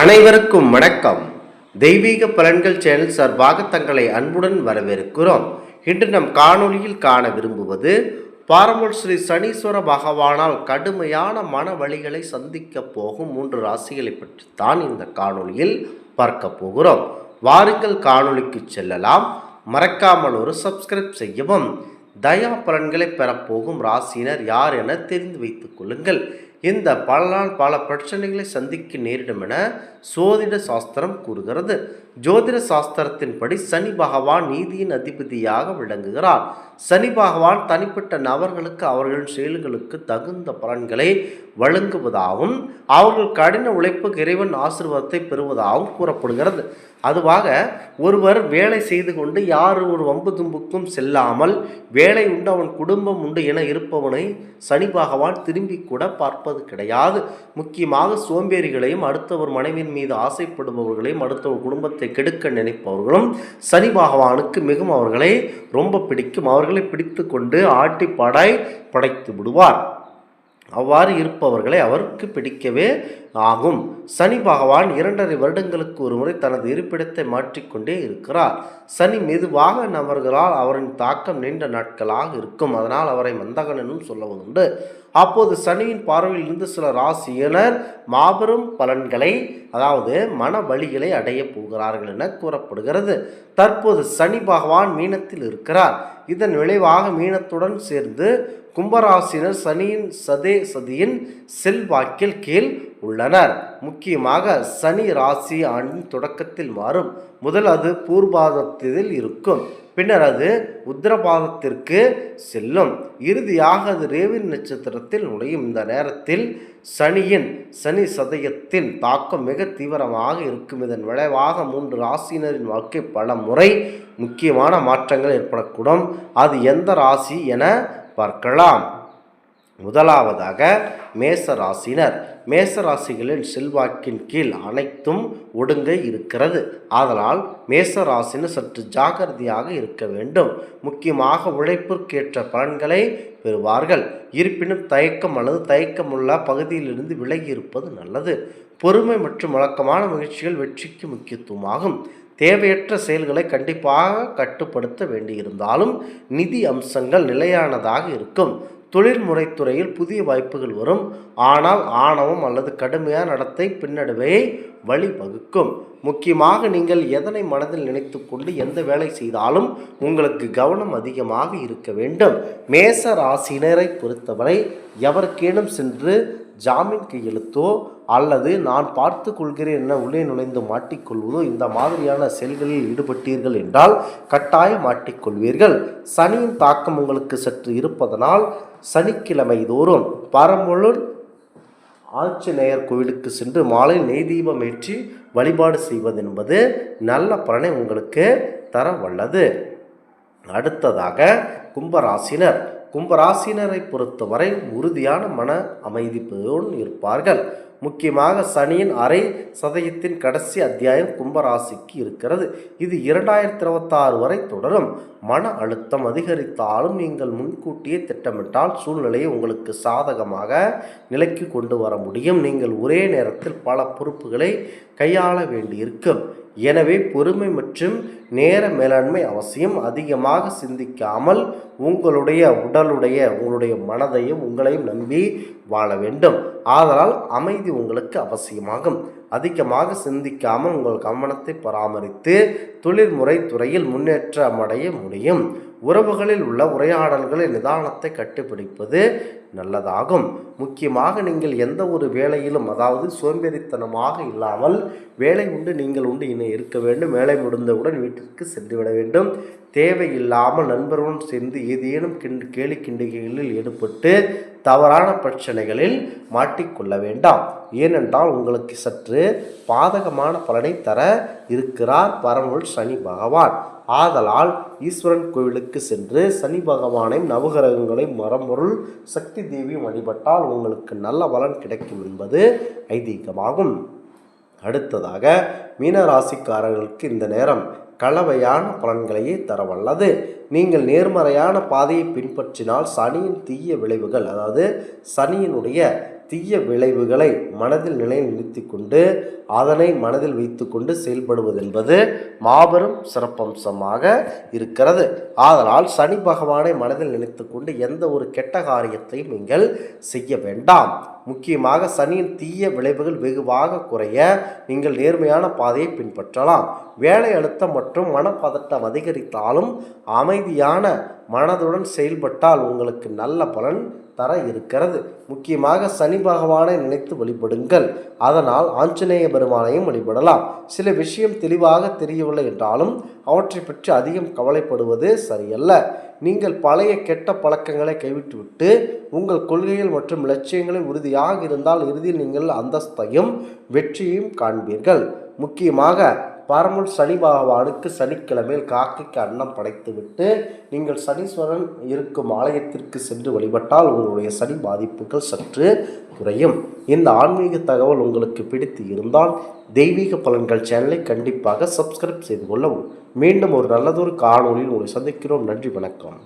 அனைவருக்கும் வணக்கம். தெய்வீக பலன்கள் சேனல் சார்பாக தங்களை அன்புடன் வரவேற்கிறோம். இன்று நம் காணொளியில் காண விரும்புவது பாரம்பர் ஸ்ரீ சனீஸ்வர பகவானால் கடுமையான மன வழிகளை சந்திக்க போகும் மூன்று ராசிகளை பற்றித்தான் இந்த காணொளியில் பார்க்க போகிறோம். வாருங்கள் காணொளிக்கு செல்லலாம். மறக்காமல் ஒரு சப்ஸ்கிரைப் செய்யவும் தயா பலன்களை பெறப்போகும் ராசியினர் யார் என தெரிந்து வைத்துக் கொள்ளுங்கள். இந்த பல நாள் பல பிரச்சனைகளை சந்திக்க நேரிடும் என சோதிட சாஸ்திரம் கூறுகிறது. ஜோதிட சாஸ்திரத்தின்படி சனி பகவான் நீதியின் அதிபதியாக விளங்குகிறார். சனி பகவான் தனிப்பட்ட நபர்களுக்கு அவர்களின் செயல்களுக்கு தகுந்த பலன்களை வழங்குவதாகவும் அவர்கள் கடின உழைப்புக்கு இறைவன் ஆசிர்வாதத்தை பெறுவதாகவும் கூறப்படுகிறது. அதுவாக ஒருவர் வேலை செய்து கொண்டு யார் ஒரு வம்பு தும்புக்கும் செல்லாமல் வேலை உண்டு அவன் குடும்பம் உண்டு என இருப்பவனை சனி பகவான் திரும்பி கூட பார்ப்பது கிடையாது. முக்கியமாக சோம்பேறிகளையும் அடுத்தவர் மனைவியின் மீது ஆசைப்படுபவர்களையும் அடுத்தவர் குடும்பத்தை கெடுக்க நினைப்பவர்களும் சனி பகவானுக்கு மிகவும் அவர்களை ரொம்ப பிடிக்கும். அவர்களை பிடித்து கொண்டு ஆட்டி படாய் படைத்து விடுவார். அவ்வாறு இருப்பவர்களை அவருக்கு பிடிக்கவே ஆகும். சனி பகவான் இரண்டரை வருடங்களுக்கு ஒரு முறை தனது இருப்பிடத்தை மாற்றிக்கொண்டே இருக்கிறார். சனி மெதுவாக நபர்களால் அவரின் தாக்கம் நீண்ட நாட்களாக இருக்கும். அதனால் அவரை மந்தகன் என்றும் சொல்லுவதுண்டு அப்போது சனியின் பார்வையில் இருந்து சில ராசியினர் மாபெரும் பலன்களை அதாவது மன வழிகளை அடைய போகிறார்கள் என கூறப்படுகிறது. தற்போது சனி பகவான் மீனத்தில் இருக்கிறார். இதன் விளைவாக மீனத்துடன் சேர்ந்து கும்பராசினர் சனியின் சதே சதியின் செல்வாக்கில் கீழ் உள்ளனர். முக்கியமாக சனி ராசி ஆண்டின் தொடக்கத்தில் மாறும். முதல் அது பூர்வாதத்தில் இருக்கும். பின்னர் அது உத்தரபாதத்திற்கு செல்லும். இறுதியாக அது ரேவின் நட்சத்திரத்தில் நுழையும். இந்த நேரத்தில் சனியின் சனி சதயத்தின் தாக்கம் மிக தீவிரமாக இருக்கும். இதன் விளைவாக மூன்று ராசியினரின் வாழ்க்கை பல முறை முக்கியமான மாற்றங்கள் ஏற்படக்கூடும். அது எந்த ராசி என பார்க்கலாம். முதலாவதாக மேச ராசினர் மேச செல்வாக்கின் கீழ் அனைத்தும் ஒடுங்க இருக்கிறது. ஆதலால் மேச ராசினர் சற்று ஜாகிரதையாக இருக்க வேண்டும். முக்கியமாக உழைப்பிற்கேற்ற பலன்களை பெறுவார்கள். இருப்பினும் தயக்கம் அல்லது தயக்கமுள்ள பகுதியிலிருந்து விலகி இருப்பது நல்லது. பொறுமை மற்றும் வழக்கமான முயற்சிகள் வெற்றிக்கு முக்கியத்துவமாகும். தேவையற்ற செயல்களை கண்டிப்பாக கட்டுப்படுத்த வேண்டியிருந்தாலும் நிதி அம்சங்கள் நிலையானதாக இருக்கும். தொழில்முறை துறையில் புதிய வாய்ப்புகள் வரும். ஆனால் ஆணவம் அல்லது கடுமையான நடத்தை பின்னடைவை வழிவகுக்கும். முக்கியமாக நீங்கள் எதனை மனதில் நினைத்து கொண்டு எந்த வேலை செய்தாலும் உங்களுக்கு கவனம் அதிகமாக இருக்க வேண்டும். மேச ராசினரை பொறுத்தவரை எவருக்கேனும் சென்று ஜாமீன் கையெழுத்தோ அல்லது நான் பார்த்து கொள்கிறேன் என உள்ளே நுழைந்து மாட்டிக்கொள்வதோ இந்த மாதிரியான செயல்களில் ஈடுபட்டீர்கள் என்றால் கட்டாயம் மாட்டிக்கொள்வீர்கள் சனியின் தாக்கம் உங்களுக்கு சற்று இருப்பதனால் சனிக்கிழமை தோறும் பரம்பொருள் ஆஞ்சநேயர் கோவிலுக்கு சென்று மாலை நெய் தீபம் ஏற்றி வழிபாடு செய்வது என்பது நல்ல பலனை உங்களுக்கு தர வல்லது. அடுத்ததாக கும்பராசினர். கும்பராசினரை பொறுத்தவரை உறுதியான மன அமைதிப்போடு இருப்பார்கள். முக்கியமாக சனியின் அரை சதயத்தின் கடைசி அத்தியாயம் கும்பராசிக்கு இருக்கிறது. இது இரண்டாயிரத்தி இருபத்தாறு வரை தொடரும். மன அழுத்தம் அதிகரித்தாலும் நீங்கள் முன்கூட்டியே திட்டமிட்டால் சூழ்நிலையை உங்களுக்கு சாதகமாக நிலைக்கு கொண்டு வர முடியும். நீங்கள் ஒரே நேரத்தில் பல பொறுப்புகளை கையாள வேண்டியிருக்கும். எனவே பொறுமை மற்றும் நேர மேலாண்மை அவசியம். அதிகமாக சிந்திக்காமல் உங்களுடைய உடலுடைய உங்களுடைய மனதையும் உங்களையும் நம்பி வாழ வேண்டும். ஆதலால் அமைதி உங்களுக்கு அவசியமாகும். அதிகமாக சிந்திக்காமல் உங்கள் கவனத்தை பராமரித்து தொழில்முறை துறையில் முன்னேற்றம் அடைய முடியும். உறவுகளில் உள்ள உரையாடல்களில் நிதானத்தை கட்டுப்பிடிப்பது நல்லதாகும். முக்கியமாக நீங்கள் எந்த ஒரு வேலையிலும் அதாவது சோம்பேறித்தனமாக இல்லாமல் வேலை உண்டு நீங்கள் உண்டு இனி இருக்க வேண்டும். வேலை முடிந்தவுடன் வீட்டிற்கு சென்றுவிட வேண்டும். தேவையில்லாமல் நண்பர்களுடன் சேர்ந்து ஏதேனும் கிண்டு கேலி கிண்டிகைகளில் ஈடுபட்டு தவறான பிரச்சனைகளில் மாட்டிக்கொள்ள வேண்டாம். ஏனென்றால் உங்களுக்கு சற்று பாதகமான பலனை தர இருக்கிறார் பரமுள் சனி பகவான். ஆதலால் ஈஸ்வரன் கோவிலுக்கு சென்று சனி பகவானையும் நவகிரகங்களை மரமொருள் சக்தி தேவியும் வழிபட்டால் உங்களுக்கு நல்ல பலன் கிடைக்கும் என்பது ஐதீகமாகும். அடுத்ததாக மீனராசிக்காரர்களுக்கு இந்த நேரம் கலவையான பலன்களையே தரவல்லது. நீங்கள் நேர்மறையான பாதையை பின்பற்றினால் சனியின் தீய விளைவுகள் அதாவது சனியினுடைய தீய விளைவுகளை மனதில் நிலைநிறுத்தி கொண்டு அதனை மனதில் வைத்துக்கொண்டு செயல்படுவது என்பது மாபெரும் சிறப்பம்சமாக இருக்கிறது. ஆதலால் சனி பகவானை மனதில் நினைத்துக்கொண்டு எந்த ஒரு கெட்ட காரியத்தையும் நீங்கள் செய்ய வேண்டாம். முக்கியமாக சனியின் தீய விளைவுகள் வெகுவாக குறைய நீங்கள் நேர்மையான பாதையை பின்பற்றலாம். வேலை அழுத்தம் மற்றும் மனப்பதட்டம் அதிகரித்தாலும் அமைதியான மனதுடன் செயல்பட்டால் உங்களுக்கு நல்ல பலன் தர இருக்கிறது. முக்கியமாக சனி பகவானை நினைத்து வழிபடுங்கள். அதனால் ஆஞ்சநேய பெருமானையும் வழிபடலாம். சில விஷயம் தெளிவாக தெரியவில்லை என்றாலும் அவற்றை பற்றி அதிகம் கவலைப்படுவது சரியல்ல. நீங்கள் பழைய கெட்ட பழக்கங்களை கைவிட்டுவிட்டு உங்கள் கொள்கைகள் மற்றும் லட்சியங்களில் உறுதியாக இருந்தால் இறுதியில் நீங்கள் அந்தஸ்தையும் வெற்றியையும் காண்பீர்கள். முக்கியமாக பரமுள் சனி பகவானுக்கு சனிக்கிழமையில் காக்கைக்கு அன்னம் படைத்துவிட்டு நீங்கள் சனீஸ்வரன் இருக்கும் ஆலயத்திற்கு சென்று வழிபட்டால் உங்களுடைய சனி பாதிப்புகள் சற்று குறையும். இந்த ஆன்மீக தகவல் உங்களுக்கு பிடித்து இருந்தால் தெய்வீக பலன்கள் சேனலை கண்டிப்பாக சப்ஸ்கிரைப் செய்து கொள்ளவும். மீண்டும் ஒரு நல்லதொரு காணொளியில் உங்களை சந்திக்கிறோம். நன்றி வணக்கம்.